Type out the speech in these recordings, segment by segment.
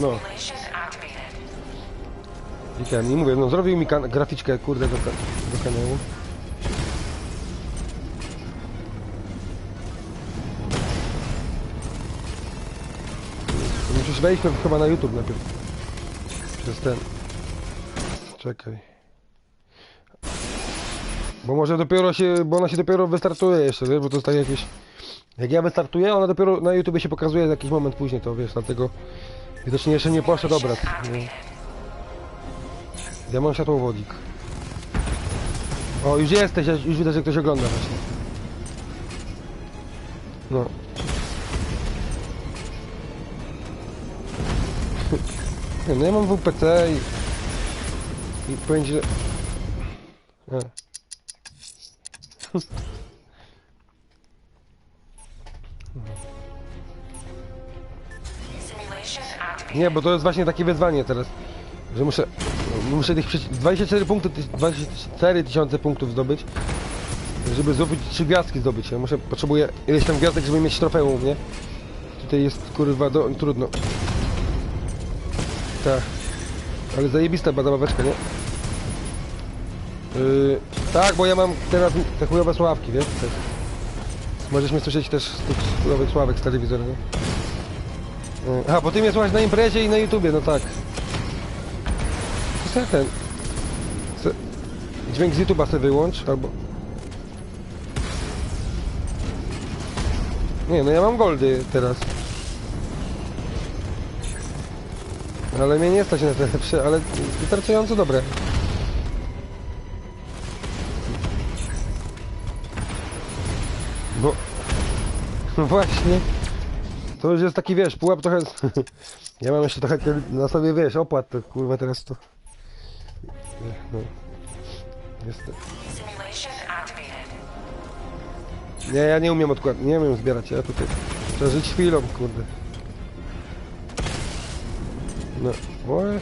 No. I ten, i mówię, no zrobił mi graficzkę, kurde, do, ka- do kanału. Musisz wejść chyba na YouTube najpierw. Przez ten. Czekaj. Bo może dopiero się, bo ona się dopiero wystartuje jeszcze, wiesz, bo to jest tak jakieś... Jak ja wystartuję, ona dopiero na YouTube się pokazuje jakiś moment później, to wiesz, dlatego... Widocznie jeszcze nie poszedł obraz. Nie. Ja mam światłowodzik. O, już jesteś, już widać, że ktoś ogląda właśnie. No. Nie, no ja mam WPC i... I powiem ci, że... A. Nie, bo to jest właśnie takie wyzwanie teraz, że muszę, muszę tych przeci- 24 punkty, ty- 24 tysiące punktów zdobyć, żeby zdobyć trzy gwiazdki zdobyć. Ja muszę, potrzebuję ileś tam gwiazdek, żeby mieć trofeum, nie? Tutaj jest kurwa do, trudno. Tak. Ale zajebista bada babeczka, nie? Yy, tak, bo ja mam teraz te chujowe sławki, wiesz? Możesz mnie słyszeć też z tych chujowych sławek z telewizora, nie? A, bo ty mnie słuchasz na imprezie i na YouTubie, no tak. Sobie ten... Se... Dźwięk z YouTube'a sobie wyłącz, albo... Nie, no ja mam goldy teraz. Ale mnie nie stać na te lepsze, ale wystarczająco dobre. Bo... No właśnie. To już jest taki, wiesz, pułap trochę... Ja mam jeszcze trochę na sobie, wiesz, opłat, to kurwa teraz to... No. Niestety. Nie, ja nie umiem odkładać, nie umiem zbierać, ja tutaj... Trzeba żyć chwilą, kurde. No, oj.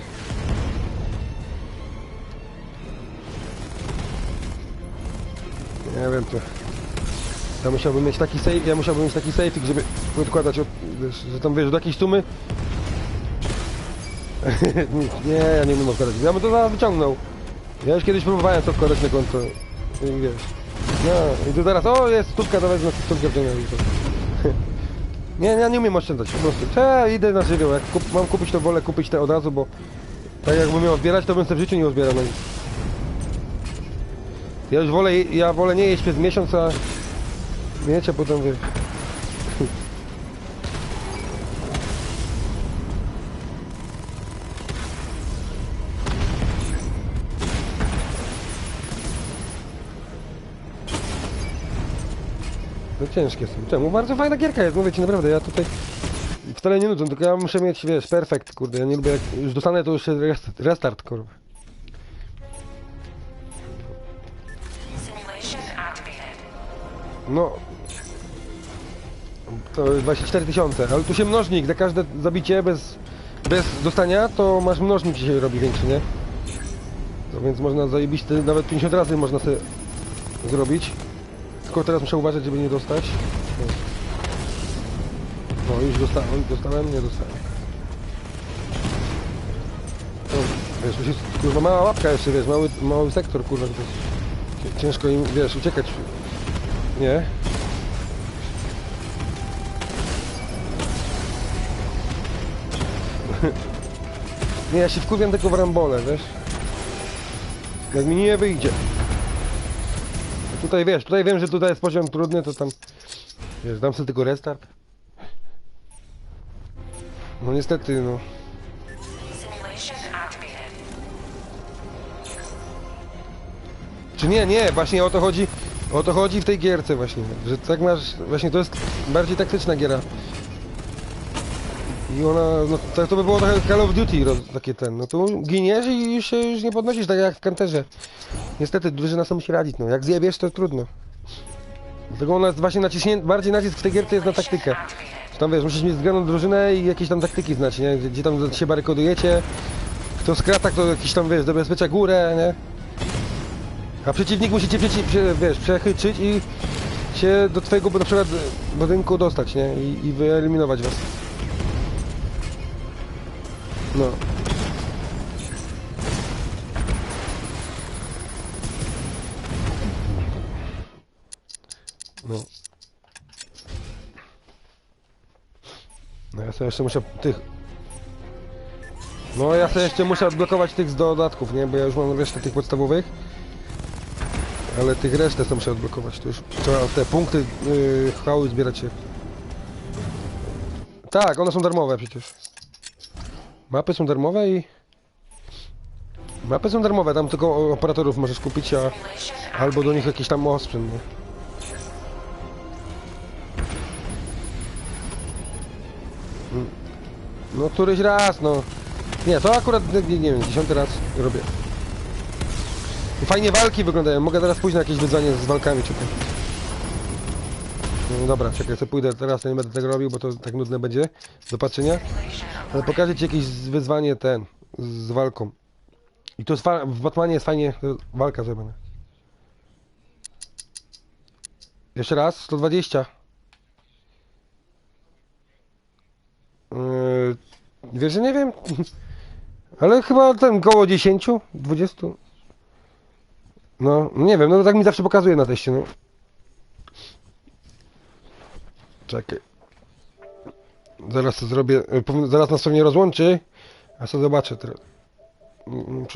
Nie wiem, to... Ja musiałbym mieć taki safe, ja musiałbym mieć taki safeik, żeby odkładać, od, że tam wiesz, do jakiejś sumy. nie, ja nie umiem odkładać. Ja bym to zaraz wyciągnął. Ja już kiedyś próbowałem to odkładać na konto. I wiesz. No, i tu teraz, o jest stówka, to wezmę stówkę w dzień. Nie, ja nie umiem oszczędzać po prostu. Cze, idę na żywioł. Jak kup, mam kupić, to wolę kupić te od razu, bo tak jakbym miał zbierać, to bym sobie w życiu nie zbierał na nic. Ja już wolę, ja wolę nie jeść przez miesiąc, a wiecie, potem wy... No ciężkie są. Czemu? Bardzo fajna gierka jest, mówię ci naprawdę, ja tutaj wcale nie nudzę, tylko ja muszę mieć, wiesz, perfekt, kurde, ja nie lubię, jak już dostanę, to już restart, kurwa. No. To jest 24 tysiące, ale tu się mnożnik, za każde zabicie bez, bez dostania, to masz mnożnik się robi większy, nie? No więc można zajebić, te- nawet 50 razy można sobie zrobić. Tylko teraz muszę uważać, żeby nie dostać. No, już dostałem, dostałem, nie dostałem. No, wiesz, już jest, kurwa, mała łapka jeszcze, wiesz, mały, mały sektor, kurwa, to jest ciężko im, wiesz, uciekać. Nie? Nie, ja się wkurwiam tylko w rambole, wiesz? Jak mi nie wyjdzie. Tutaj wiesz, tutaj wiem, że tutaj jest poziom trudny, to tam... Wiesz, dam sobie tylko restart. No niestety, no. Czy nie, nie, właśnie o to chodzi, o to chodzi w tej gierce właśnie, że tak masz, właśnie to jest bardziej taktyczna giera. I ona, no tak to by było trochę Call of Duty, takie ten, no tu giniesz i już się już nie podnosisz, tak jak w kanterze. Niestety, drużyna sobie musi radzić, no jak zjebiesz to trudno. Dlatego ona właśnie naciśnięta, bardziej nacisk w tej gierce jest na taktykę. Tam wiesz, musisz mieć zgraną drużynę i jakieś tam taktyki znać, nie? Gdzie, gdzie tam się barykodujecie. Kto skrata, kto jakiś tam, wiesz, zabezpiecza górę, nie? A przeciwnik musi cię, przeci- prze, wiesz, przechyczyć i się do twojego, na przykład, budynku dostać, nie? I, i wyeliminować was. No. No. No ja sobie jeszcze muszę tych... No ja sobie jeszcze muszę odblokować tych z dodatków, nie? Bo ja już mam resztę tych podstawowych. Ale tych resztę to muszę odblokować. To już trzeba te punkty yy, chwały zbierać się. Tak, one są darmowe przecież. Mapy są darmowe i... Mapy są darmowe, tam tylko operatorów możesz kupić, a... Albo do nich jakiś tam osprzęt, nie? Mm. No któryś raz, no. Nie, to akurat, nie, nie wiem, dziesiąty raz robię. Fajnie walki wyglądają, mogę teraz pójść na jakieś wyzwanie z walkami, czekaj. No dobra, czekaj, co pójdę teraz, nie będę tego robił, bo to tak nudne będzie do patrzenia. Ale pokażę ci jakieś wyzwanie ten, z walką. I to w Batmanie jest fajnie e, walka zrobiona. Jeszcze raz, 120. Yy, wiesz, że nie wiem. Ale chyba ten koło 10, 20. No, nie wiem, no tak mi zawsze pokazuje na teście, no. Czekaj. Zaraz to zrobię. y, Zaraz nas pewnie rozłączy. A co zobaczę teraz. Mm, mm,